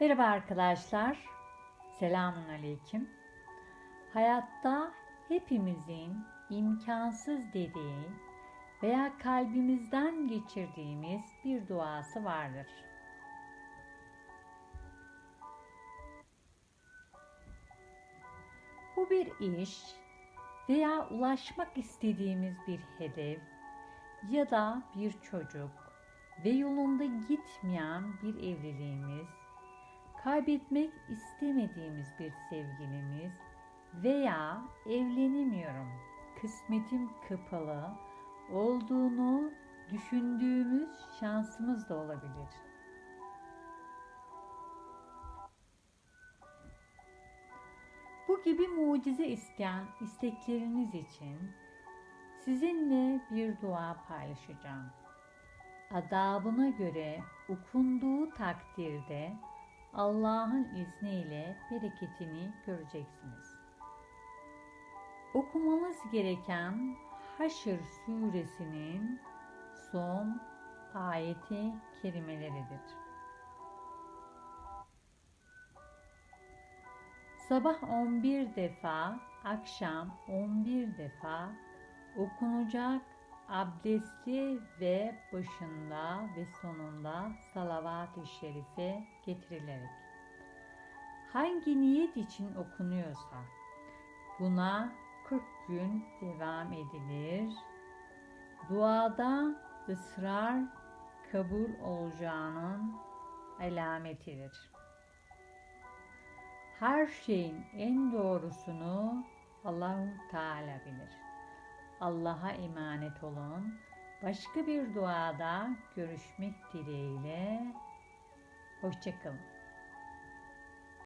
Merhaba arkadaşlar. Selamun aleyküm. Hayatta hepimizin imkansız dediği veya kalbimizden geçirdiğimiz bir duası vardır. Bu bir iş veya ulaşmak istediğimiz bir hedef ya da bir çocuk ve yolunda gitmeyen bir evliliğimiz, kaybetmek istemediğimiz bir sevgilimiz veya evlenemiyorum, kısmetim kapalı olduğunu düşündüğümüz şansımız da olabilir. Bu gibi mucize isteyen istekleriniz için sizinle bir dua paylaşacağım. Adabına göre okunduğu takdirde Allah'ın izniyle bereketini göreceksiniz. Okumanız gereken Haşr suresinin son ayeti kelimeleridir. Sabah 11 defa, akşam 11 defa okunacak abdestli ve başında ve sonunda salavat-ı şerife getirilerek. Hangi niyet için okunuyorsa buna 40 gün devam edilir. Duada ısrar kabul olacağının alametidir. Her şeyin en doğrusunu Allahu Teala bilir. Allah'a emanet olun. Başka bir duada görüşmek dileğiyle. Hoşçakalın.